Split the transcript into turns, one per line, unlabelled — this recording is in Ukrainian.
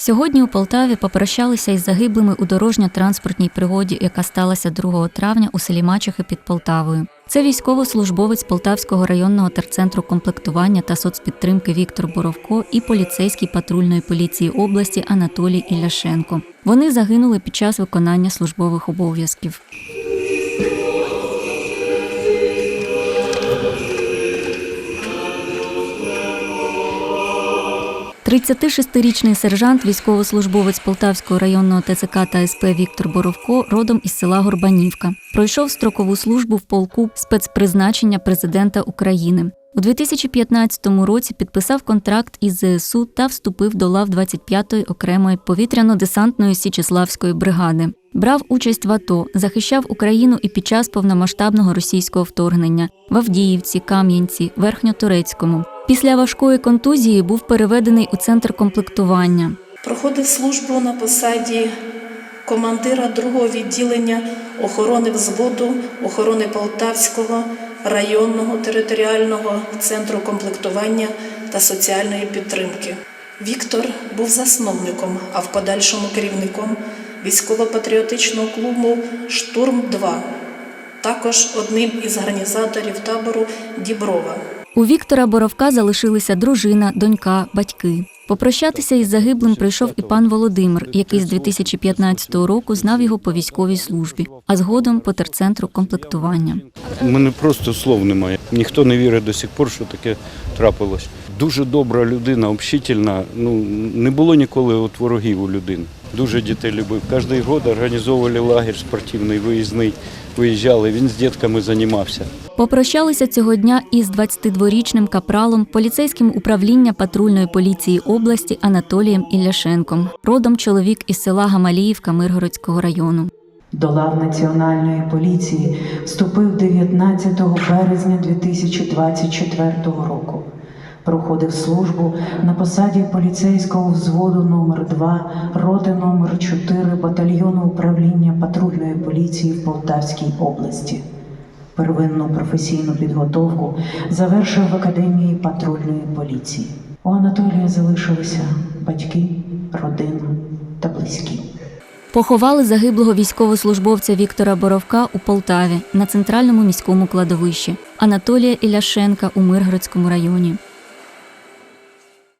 Сьогодні у Полтаві попрощалися із загиблими у дорожньо-транспортній пригоді, яка сталася 2 травня у селі Мачехи під Полтавою. Це військовослужбовець Полтавського районного терцентру комплектування та соцпідтримки Віктор Боровко і поліцейський патрульної поліції області Анатолій Іляшенко. Вони загинули під час виконання службових обов'язків. 36-річний сержант, військовослужбовець Полтавського районного ТЦК та СП Віктор Боровко, родом із села Горбанівка. Пройшов строкову службу в полку спецпризначення президента України. У 2015 році підписав контракт із ЗСУ та вступив до лав 25-ї окремої повітряно-десантної Січеславської бригади. Брав участь в АТО, захищав Україну і під час повномасштабного російського вторгнення в Авдіївці, Кам'янці, Верхньотурецькому. Після важкої контузії був переведений у центр комплектування.
Проходив службу на посаді командира другого відділення охорони взводу охорони Полтавського районного територіального центру комплектування та соціальної підтримки. Віктор був засновником, а в подальшому керівником військово-патріотичного клубу Штурм 2 також одним із організаторів табору Діброва.
У Віктора Боровка залишилися дружина, донька, батьки. Попрощатися із загиблим прийшов і пан Володимир, який з 2015 року знав його по військовій службі, а згодом по терцентру комплектування.
У мене просто слов немає. Ніхто не вірить до сих пор, що таке трапилось. Дуже добра людина, общительна. Ну не було ніколи от ворогів у людини. Дуже дітей любив. Кожен рік організовували лагерь спортивний, виїзний. Виїжджали. Він з дітками займався.
Попрощалися цього дня із 22-річним капралом поліцейським управління патрульної поліції області Анатолієм Ілляшенком. Родом чоловік із села Гамаліївка Миргородського району.
До лав Національної поліції вступив 19 березня 2024 року. Проходив службу на посаді поліцейського взводу номер 2 роти номер 4 батальйону управління патрульної поліції в Полтавській області. Первинну професійну підготовку завершив в Академії патрульної поліції. У Анатолія залишилися батьки, родина та близькі.
Поховали загиблого військовослужбовця Віктора Боровка у Полтаві на центральному міському кладовищі Анатолія Іляшенка у Миргородському районі.